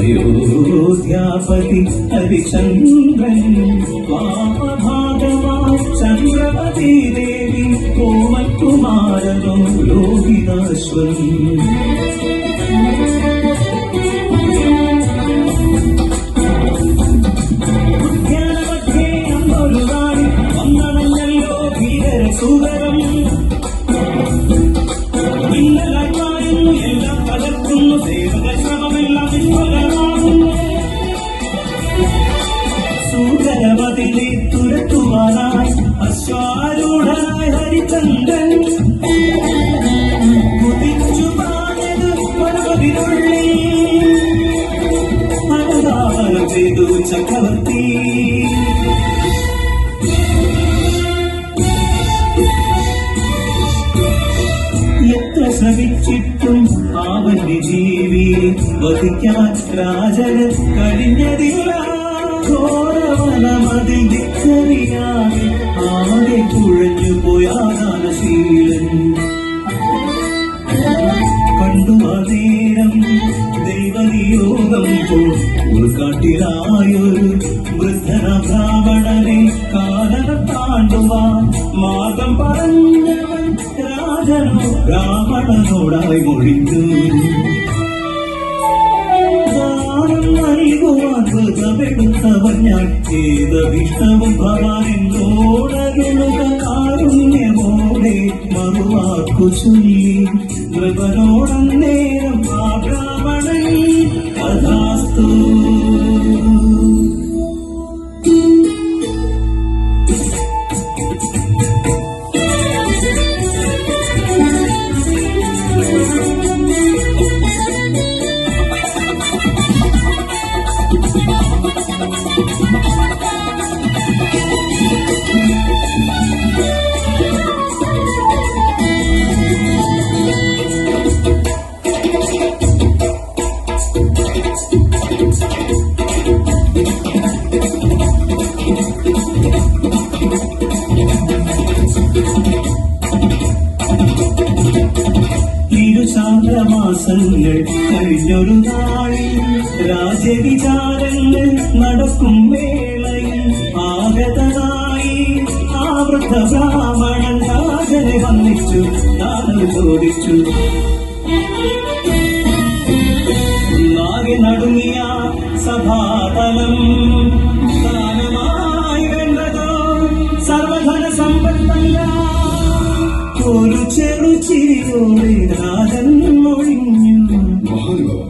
അയോധ്യാപതി ഹരിചന്ദ്രൻ. വാമഭാഗമാ ചന്ദ്രപതി ദേവി കോമൽകുമാരനോ ലോഹിതാശ്വൻ എല്ലാം കലർത്തുന്നു സേവക ശ്രമമെല്ലാം വിഫലമാകുന്നു. സൂചരമതിലെ തുരത്തുവാനായി ജീവിയെ വധിക്കാൻ രാജന് കഴിഞ്ഞതില്ല. ഘോരവനമതിൽ ധിക്കറിയാതെ ആരെ കുഴഞ്ഞു പോയാദാനശീലൻ കണ്ടു അതേരം ദൈവനിയോഗം പോൽ ഉൾക്കാട്ടിലായൊരു വൃദ്ധന ബ്രാഹ്മണനെ കാലന താണ്ടുവാൻ മാർഗം പറഞ്ഞവൻ രാജനോ ബ്രാഹ്മണനോടായി മൊഴിഞ്ഞു. വ്രതമെടുത്തവൻ ഞാൻ ഏതഭിഷ്ടവും ഭവാനെന്നോടരുളുക കാരുണ്യമോടെ മറുവാക്കു ചൊല്ലി. നൃപനോടന്നേരം ആ ബ്രാഹ്മണൻ കഥാസ്തു നടക്കും വേളയിൽ ആഗതനായി ആ വൃദ്ധ ബ്രാഹ്മണൻ രാജനെ വന്നിച്ചു താനും ചോദിച്ചു. നാകെ നടുങ്ങിയ സഭാതലം ദാനമായി വേണ്ടതോ സർവധന സമ്പത്തല്ല. ഒരു ചെറു ചിരിയോടെ രാജൻ ഒഴിഞ്ഞു. മഹാനുഭാവ.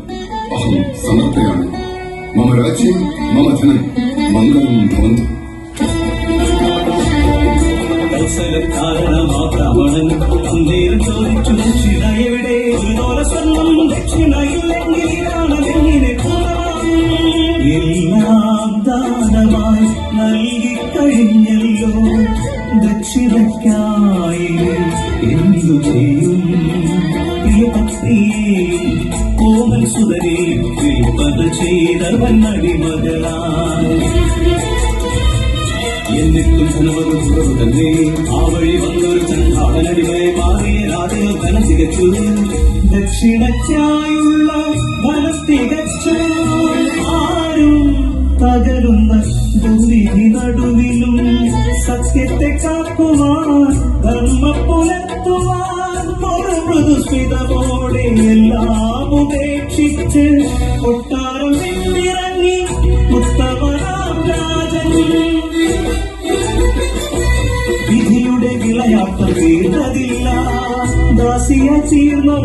അഹം സമർപ്പയാമി മമ രാജ്യം മമ धनं मङ्गलं भवन्तु ബ്രാഹ്മണൻ. അന്നേരം ചോദിച്ചു ദക്ഷിണ എവിടെ? ഒരു തോല സ്വർണം ദക്ഷിണയില്ലെങ്കിൽ ഇതാണെങ്ങനെ എല്ലാം ദാനമായി നൽകിക്കഴിഞ്ഞല്ലോ ദക്ഷിണയ്ക്കായി എന്തു ചെയ്യും? പ്രിയപത്നിയെ കോമൽ സുതരെ വിൽപ്പന ചെയ്തവൻ അടിമകളായി എന്നിട്ടും ധനവരു കുറവ് തന്നെ. ആ വഴി വന്നൊരു ചണ്ടാളനടിമയെ മാറിയ രാജകൾ ധനം തികച്ചു ദക്ഷിണയ്ക്കായുള്ള ധനം തികച്ചു ആരും തകരുന്ന ഭൂമി നടുവിലും. സത്യത്തെ കാക്കുവാൻ ധർമ്മ പുലർത്തുവാൻ ഒരു മൃദുസ്മിതമോടെ എല്ലാം ഉപേക്ഷിച്ച് കൊട്ടാരം വിട്ടിറങ്ങി ഉത്തമനാം രാജൻ വിധിയുടെ വിളയാട്ടം തീർന്നതില്ല ദാസിയ തീർന്ന